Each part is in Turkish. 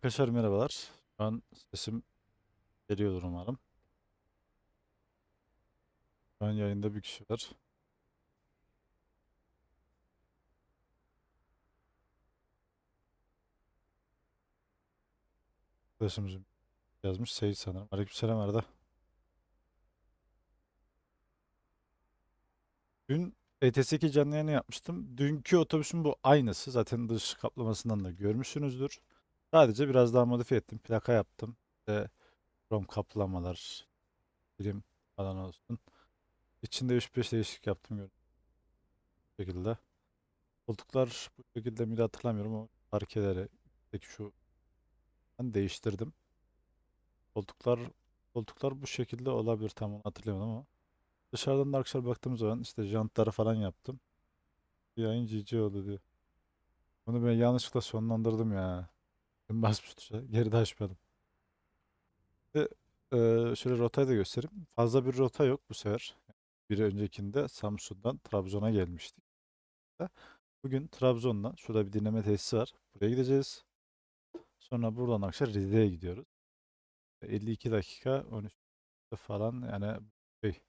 Arkadaşlar merhabalar. Şu an sesim geliyordur umarım. Şu an yayında bir kişi var. Arkadaşımız yazmış. Seyit sanırım. Aleykümselam Arda. Dün ETS2 canlı yayını yapmıştım. Dünkü otobüsün bu aynısı. Zaten dış kaplamasından da görmüşsünüzdür. Sadece biraz daha modifiye ettim. Plaka yaptım. İşte krom kaplamalar, birim falan olsun. İçinde 3-5 değişiklik yaptım gördüğünüz şekilde. Koltuklar bu şekilde miydi hatırlamıyorum ama parkeleri peki şu ben değiştirdim. Koltuklar koltuklar bu şekilde olabilir tam hatırlayamadım ama dışarıdan da arkadaşlar baktığımız zaman işte jantları falan yaptım. Bir yayın GG oldu diyor. Bunu ben yanlışlıkla sonlandırdım ya. Ben basmış tuşa. Geri de açmadım. Ve, eee, şöyle rotayı da göstereyim. Fazla bir rota yok bu sefer. Bir öncekinde Samsun'dan Trabzon'a gelmiştik. Bugün Trabzon'dan şurada bir dinleme tesisi var. Buraya gideceğiz. Sonra buradan akşam Rize'ye gidiyoruz. 52 dakika 13 dakika falan yani şey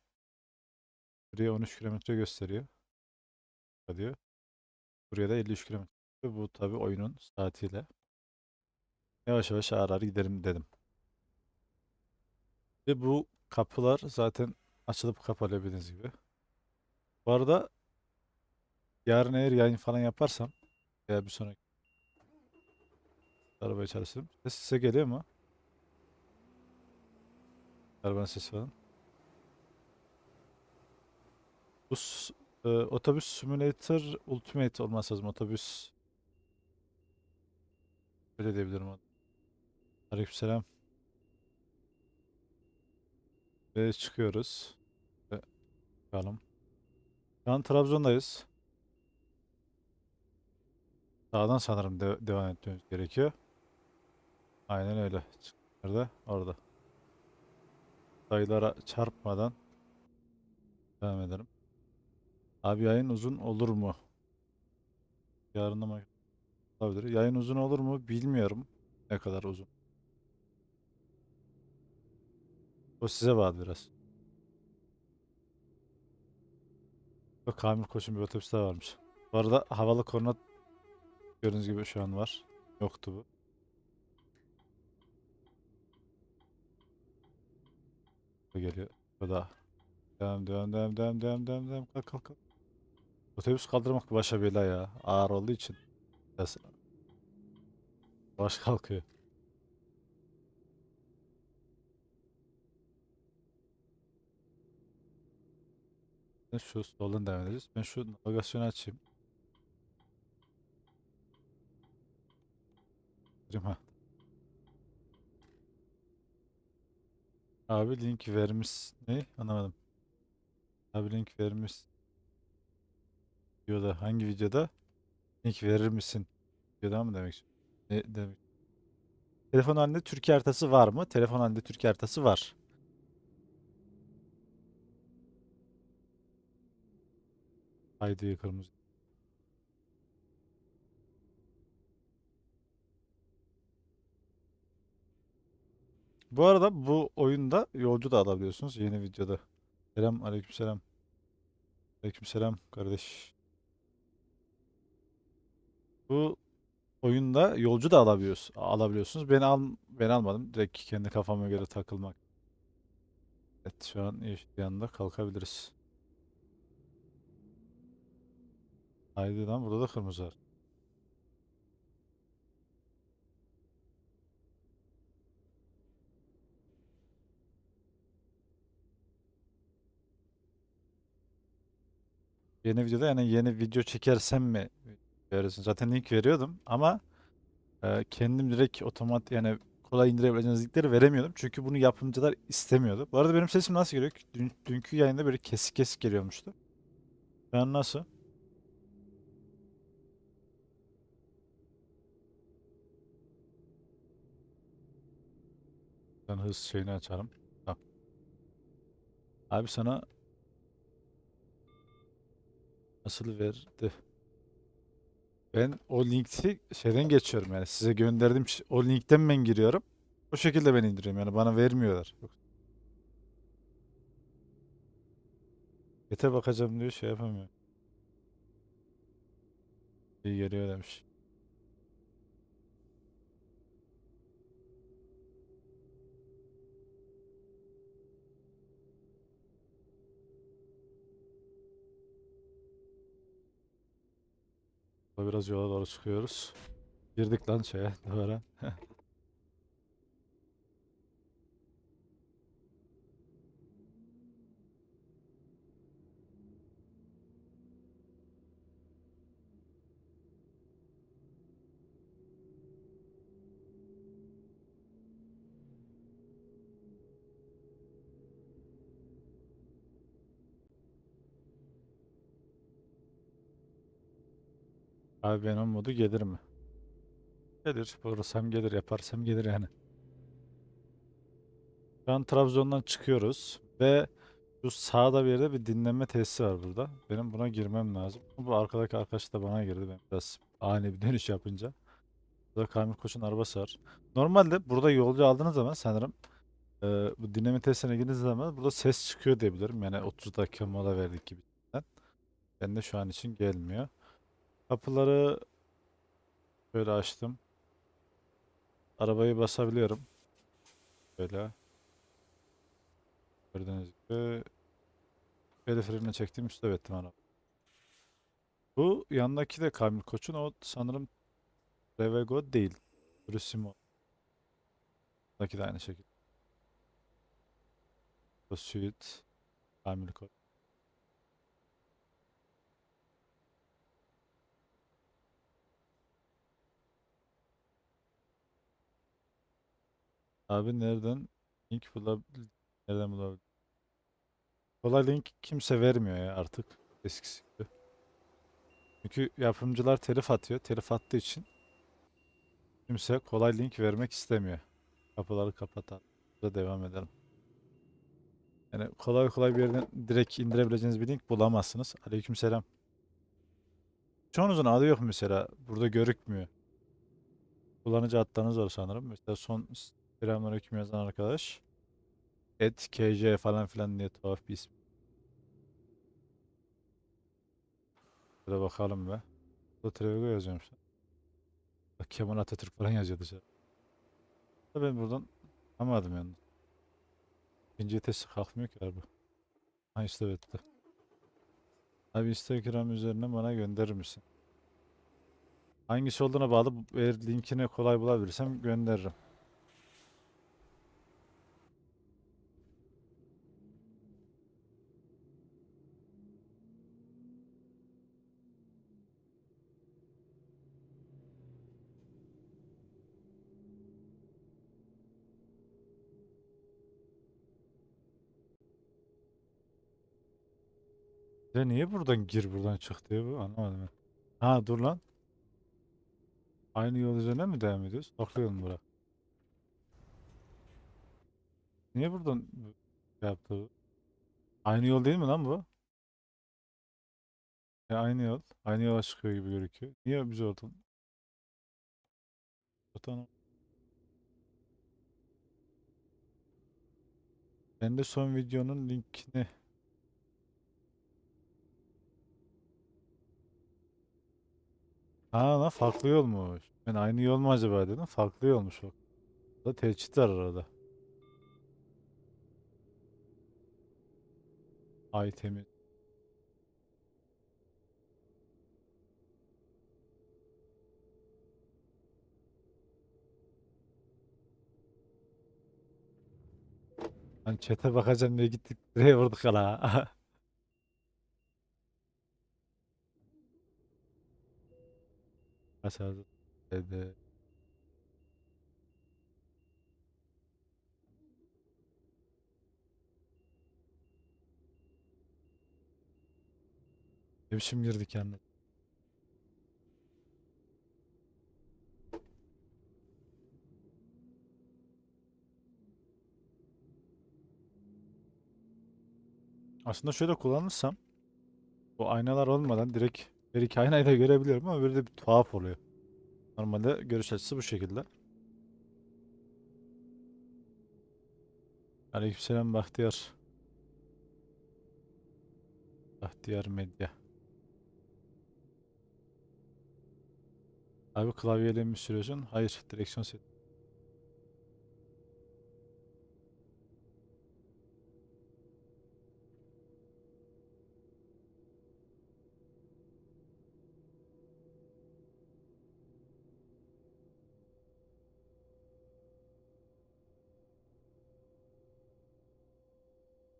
buraya 13 kilometre gösteriyor. Diyor. Buraya da 53 kilometre. Bu tabi oyunun saatiyle. Yavaş yavaş ağır ağır gidelim dedim. Ve bu kapılar zaten açılıp kapalı bildiğiniz gibi. Bu arada yarın eğer yayın falan yaparsam veya bir sonraki arabayı çalıştırırım. Ses size geliyor mu? Arabanın sesi falan. Bu e, otobüs simulator ultimate olması lazım. Otobüs öyle diyebilirim. adı. Aleykümselam. Ve çıkıyoruz. Ve bakalım. Şu an Trabzon'dayız. Sağdan sanırım de- devam etmemiz gerekiyor. Aynen öyle. Nerede? Orada. Sayılara çarpmadan devam edelim. Abi yayın uzun olur mu? Yarın ama olabilir. Yayın uzun olur mu? Bilmiyorum. Ne kadar uzun. O size bağlı biraz. Yok Kamil Koç'un bir otobüs daha varmış. Bu arada havalı korna gördüğünüz gibi şu an var. Yoktu bu. Bu geliyor. Bu da. Devam devam devam devam devam devam devam. Kalk kalk kalk. Otobüs kaldırmak başa bela ya. Ağır olduğu için. Baş kalkıyor. Şu soldan devam edeceğiz. Ben şu navigasyonu açayım. Ha. Abi link vermiş. Ne? Anlamadım. Abi link vermiş. Videoda. Hangi videoda? Link verir misin? Videoda mı demek? Ne demek? Telefon halinde Türkiye haritası var mı? Telefon halinde Türkiye haritası var. Haydi kırmızı. Bu arada bu oyunda yolcu da alabiliyorsunuz yeni videoda. Selam aleykümselam. Aleykümselam kardeş. Bu oyunda yolcu da alabiliyoruz, alabiliyorsunuz. Ben al ben almadım. Direkt kendi kafama göre takılmak. Evet şu an yeşil yanında kalkabiliriz. Haydi lan burada da kırmızı var. Yeni videoda yani yeni video çekersem mi verirsin? Zaten link veriyordum ama e, kendim direkt otomat yani kolay indirebileceğiniz linkleri veremiyordum. Çünkü bunu yapımcılar istemiyordu. Bu arada benim sesim nasıl geliyor? Dün, dünkü yayında böyle kesik kesik geliyormuştu. An nasıl? Ben hız şeyini açarım. Tamam. Abi sana nasıl verdi? Ben o linki şeyden geçiyorum yani size gönderdim o linkten ben giriyorum. O şekilde ben indiriyorum yani bana vermiyorlar. Yok. Ete bakacağım diyor şey yapamıyor. İyi geliyor demiş. Biraz yola doğru çıkıyoruz. Girdik lan şeye duvara. Abi benim modu gelir mi? Gelir. Vurursam gelir. Yaparsam gelir yani. Şu an Trabzon'dan çıkıyoruz. Ve şu sağda bir yerde bir dinlenme tesisi var burada. Benim buna girmem lazım. Bu arkadaki arkadaş da bana girdi. Ben biraz ani bir dönüş yapınca. Burada Kamil Koç'un arabası var. Normalde burada yolcu aldığınız zaman sanırım e, bu dinleme testine girdiğiniz zaman burada ses çıkıyor diyebilirim. Yani 30 dakika mola verdik gibi. Ben de şu an için gelmiyor. Kapıları Böyle açtım. Arabayı basabiliyorum. Böyle. Gördüğünüz gibi. El frenine çektim üstüne ettim araba. Bu yandaki de Kamil Koç'un o sanırım Revego değil. Turismo. Buradaki de aynı şekilde. Bu Suite. Kamil Koç. Abi nereden link bulabilir? Nereden bulabilir? Kolay link kimse vermiyor ya artık eskisi gibi. Çünkü yapımcılar telif atıyor. Telif attığı için kimse kolay link vermek istemiyor. Kapıları kapatalım. Burada devam edelim. Yani kolay kolay bir yerden direkt indirebileceğiniz bir link bulamazsınız. Aleykümselam. Çoğunuzun adı yok mesela. Burada görükmüyor. Kullanıcı adlarınız var sanırım. Mesela son Selamünaleyküm yazan arkadaş. Et KJ falan filan diye tuhaf bir isim. Şurada bakalım be. Burada Trevigo yazıyormuş. Bak Kemal Atatürk falan yazıyor dışarı. Ben buradan anlamadım yani. İkinci vitesi kalkmıyor ki araba. Ha işte etti. Abi Instagram üzerinden bana gönderir misin? Hangisi olduğuna bağlı eğer linkini kolay bulabilirsem gönderirim. Ya niye buradan gir buradan çık diye bu anlamadım ben. Ha dur lan. Aynı yol üzerine mi devam ediyoruz? Bakıyorum bura. Niye buradan bu şey yaptı bu? Aynı yol değil mi lan bu? Ya aynı yol. Aynı yola çıkıyor gibi gözüküyor. Niye biz oradan? Oradan Ben de son videonun linkini Ha lan farklı yolmuş. Ben aynı yol mu acaba dedim. Farklı yolmuş bak. Burada teçhit var arada. Ay temiz. Ben chat'e bakacağım diye gittik. Buraya vurduk hala. Aşağıda. Dedi. Ne biçim girdik yani. Aslında şöyle kullanırsam bu aynalar olmadan direkt Bir iki aynayı da görebiliyorum ama böyle bir tuhaf oluyor. Normalde görüş açısı bu şekilde. Aleykümselam Bahtiyar. Bahtiyar Medya. Abi klavyeyle mi sürüyorsun? Hayır, direksiyon seti.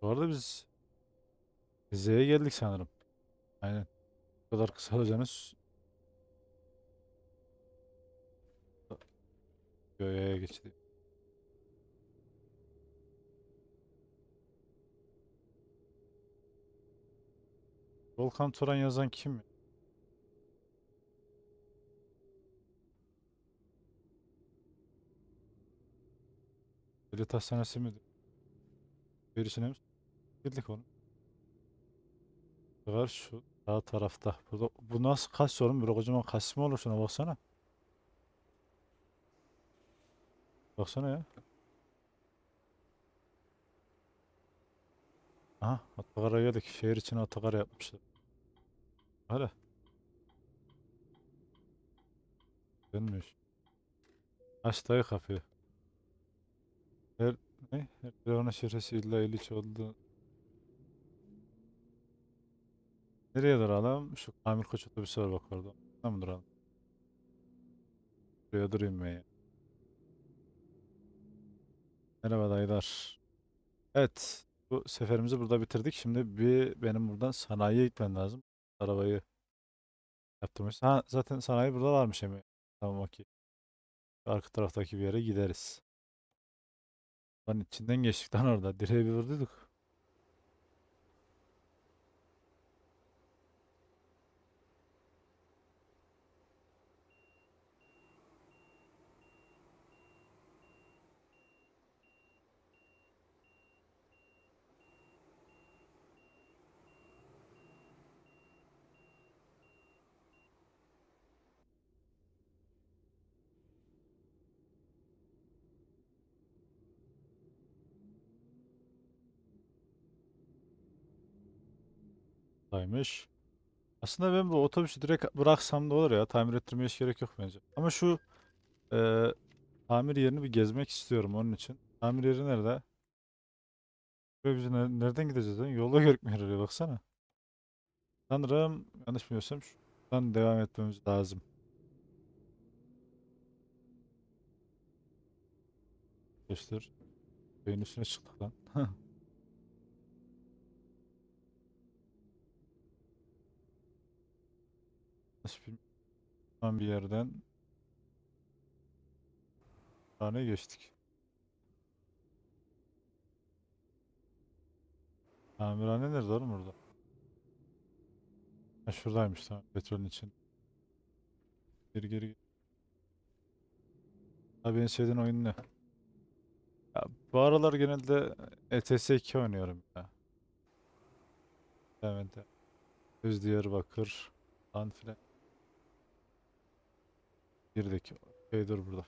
Bu arada biz Z'ye geldik sanırım. Aynen. Bu kadar kısa olacağını Göğe geçti. Volkan Turan yazan kim? Devlet Hastanesi mi? Birisine mi? Girdik onu. Var şu sağ tarafta. Burada, bu nasıl kas sorun? Böyle kocaman kas mı olur şuna baksana. Baksana ya. Aha otogara geldik. Şehir içine otogar yapmışlar. Hala dönmüyor. Aç dayı kapıyı. Her ne? Her telefonun şifresi illa 53 oldu. Nereye duralım? Şu Amir Koç otobüsü var bak orada. Tamam mı duralım? Buraya durayım ya. Merhaba dayılar. Evet. Bu seferimizi burada bitirdik. Şimdi bir benim buradan sanayiye gitmem lazım. Arabayı yaptırmış. Ha zaten sanayi burada varmış hemen. Tamam okey. Arka taraftaki bir yere gideriz. Lan içinden geçtik lan orada. Direğe bir vurduyduk. Daymış. Aslında ben bu otobüsü direkt bıraksam da olur ya. Tamir ettirmeye hiç gerek yok bence. Ama şu eee, tamir yerini bir gezmek istiyorum onun için. Tamir yeri nerede? Ve biz ne- nereden gideceğiz lan? Yolda görükmüyor oraya baksana. Sanırım yanlış bilmiyorsam şuradan devam etmemiz lazım. Arkadaşlar. Köyün üstüne çıktık lan. Nasıl bir yerden tane geçtik. Tamirhane nerede oğlum burada? Ha şuradaymış tamam petrolün için. Geri geri. geri. Abi en sevdiğin oyun ne? Ya, bu aralar genelde ETS 2 oynuyorum ya. Evet. Öz Diyarbakır falan filan. Girdik. Okey dur burada.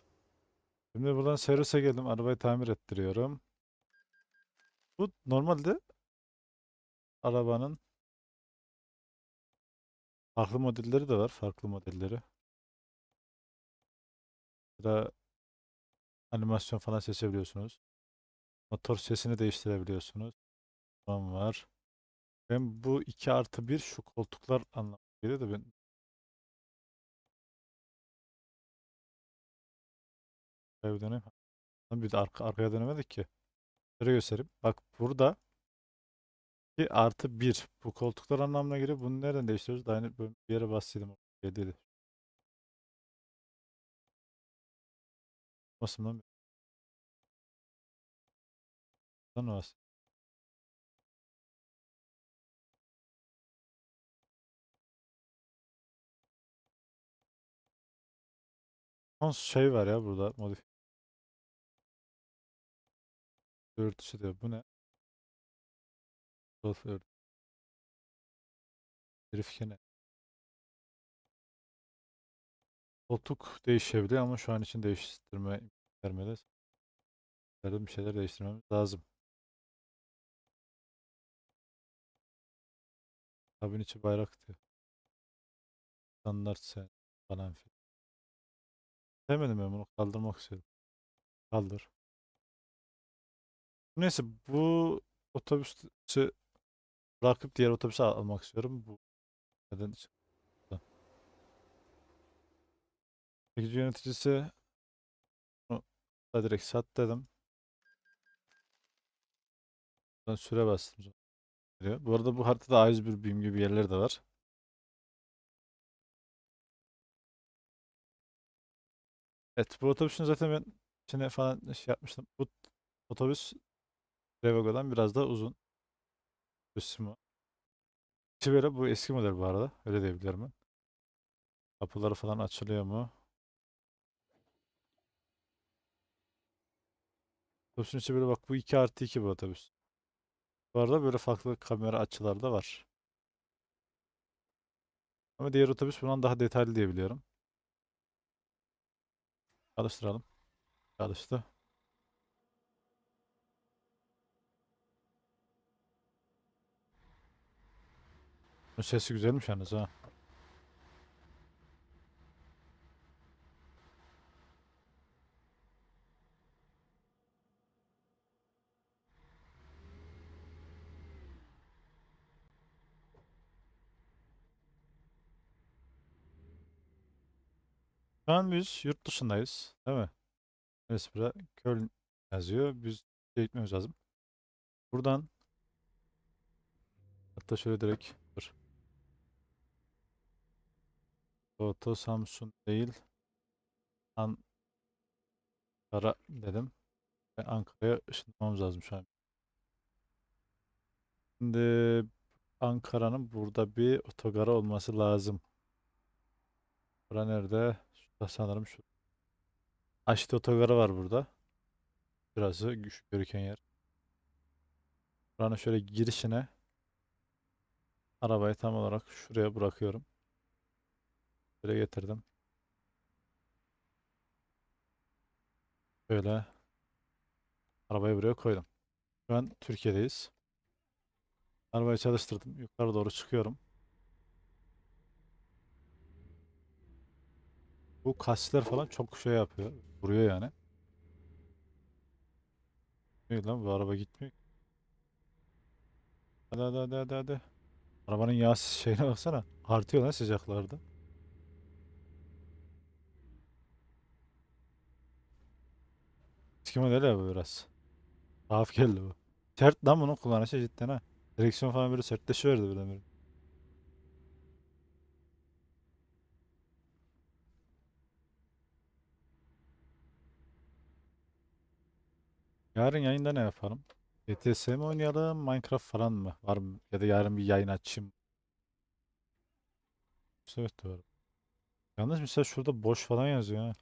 Şimdi buradan servise geldim. Arabayı tamir ettiriyorum. Bu normalde arabanın farklı modelleri de var. Farklı modelleri. Burada animasyon falan seçebiliyorsunuz. Motor sesini değiştirebiliyorsunuz. Tamam var. Ben bu 2 artı 1 şu koltuklar anlamına geliyor da ben Şöyle bir döneyim. Lan Bir de arka, arkaya dönemedik ki. Şöyle göstereyim. Bak burada 2 artı 1 bu koltuklar anlamına geliyor. Bunu nereden değiştiriyoruz? Daha yeni bir yere bastıydım. Dedi. Basın lan. Lan bas. Son şey var ya burada modifiye örtüsü diyor. Bu ne? Golf örtüsü. Verifike ne? Koltuk değişebiliyor ama şu an için değiştirme vermedi. Bir şeyler değiştirmemiz lazım. Kabin içi bayrak diyor. Standart sen falan filan. Demedim ben bunu kaldırmak istiyorum. Kaldır. Neyse bu otobüsü bırakıp diğer otobüsü al- almak istiyorum. Bu neden? Çekici yöneticisi da direkt sat dedim. Ben süre bastım. Bu arada bu haritada A101 BİM gibi yerler de var. Evet bu otobüsün zaten ben içine falan şey yapmıştım. Bu otobüs Revogo'dan biraz daha uzun. Üstüm İçi böyle bu eski model bu arada. Öyle diyebilirim ben. Kapıları falan açılıyor mu? Otobüsün içi böyle bak bu 2 artı 2 bu otobüs. Bu arada böyle farklı kamera açıları da var. Ama diğer otobüs bundan daha detaylı diye biliyorum. Çalıştıralım. Çalıştı. Sesi güzelmiş yalnız ha. Şu an biz yurt dışındayız. Değil mi? Mesela Köln yazıyor. Biz gitmemiz lazım. Buradan hatta şöyle direkt dur. Foto Samsun değil. Ankara dedim. Ve Ankara'ya ışınlamamız lazım şu an. Şimdi Ankara'nın burada bir otogarı olması lazım. Bura nerede? Şurada sanırım şu. Aşit otogarı var burada. Burası güç görüken yer. Buranın şöyle girişine arabayı tam olarak şuraya bırakıyorum. Şöyle getirdim. Böyle arabayı buraya koydum. Şu an Türkiye'deyiz. Arabayı çalıştırdım. Yukarı doğru çıkıyorum. Bu kasisler falan çok şey yapıyor. Vuruyor yani. Değil lan bu araba gitmiyor. Hadi hadi hadi hadi hadi. Arabanın yağ şeyine baksana. Artıyor lan sıcaklarda. Eski model ya bu biraz. Tuhaf geldi bu. Sert lan bunu kullanışı cidden ha. Direksiyon falan böyle sertleşiyordu böyle böyle. Yarın yayında ne yapalım? GTS mi oynayalım? Minecraft falan mı? Var mı? Ya da yarın bir yayın açayım. Evet doğru. Yalnız mesela şurada boş falan yazıyor ha.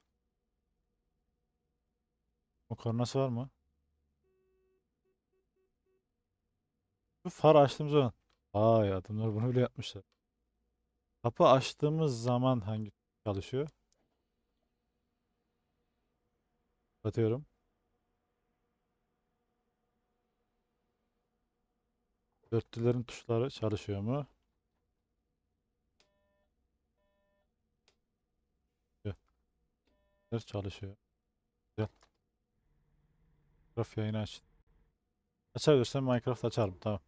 O kornası var mı? Şu far açtığımız zaman. Vay adamlar bunu bile yapmışlar. Kapı açtığımız zaman hangi çalışıyor? Kapatıyorum. Dörtlülerin tuşları çalışıyor mu? Güzel çalışıyor. Minecraft yayını aç. Açabilirsen Minecraft açarım. Tamam.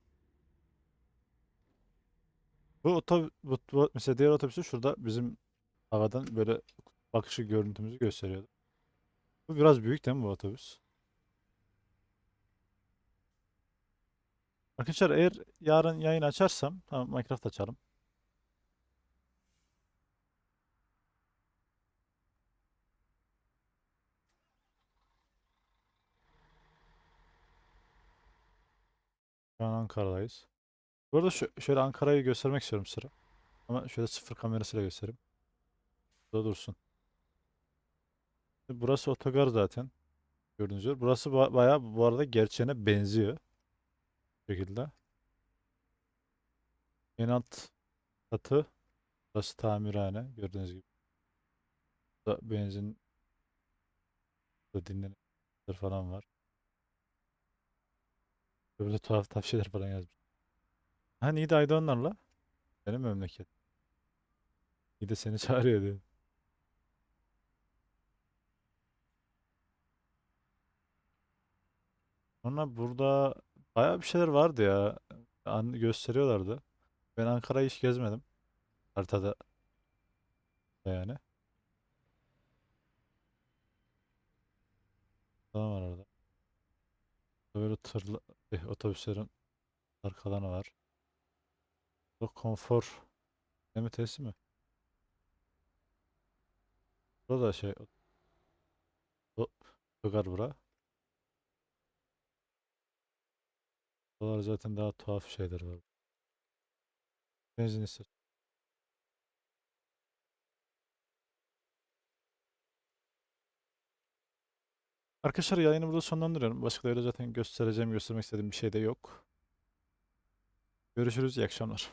Bu, otob bu, bu mesela diğer otobüsü şurada bizim havadan böyle bakışı görüntümüzü gösteriyordu. Bu biraz büyük değil mi bu otobüs? Arkadaşlar eğer yarın yayın açarsam tamam Minecraft açarım. Şu an Ankara'dayız. Bu şu, şöyle Ankara'yı göstermek istiyorum sıra. Ama şöyle sıfır kamerasıyla göstereyim. Burada dursun. Burası otogar zaten. Gördüğünüz üzere. Burası ba bayağı bu arada gerçeğine benziyor. Bu şekilde. En alt katı. Burası tamirhane. Gördüğünüz gibi. Burada benzin dinlenir falan var. Böyle tuhaf tuhaf şeyler falan yazmış. Ha Nida'ydı onlarla. Benim memleket. Nida seni çağırıyor diyor. Sonra burada bayağı bir şeyler vardı ya. An gösteriyorlardı. Ben Ankara'yı hiç gezmedim. Haritada yani. Falan var orada. Böyle tırla, eh, otobüslerin arkalarına var. Bu konfor testi mi? Burada da şey o Otogar bura. Buralar zaten daha tuhaf şeyler var. Benzin istasyonu. Arkadaşlar yayını burada sonlandırıyorum. Başka da öyle zaten göstereceğim, göstermek istediğim bir şey de yok. Görüşürüz, iyi akşamlar.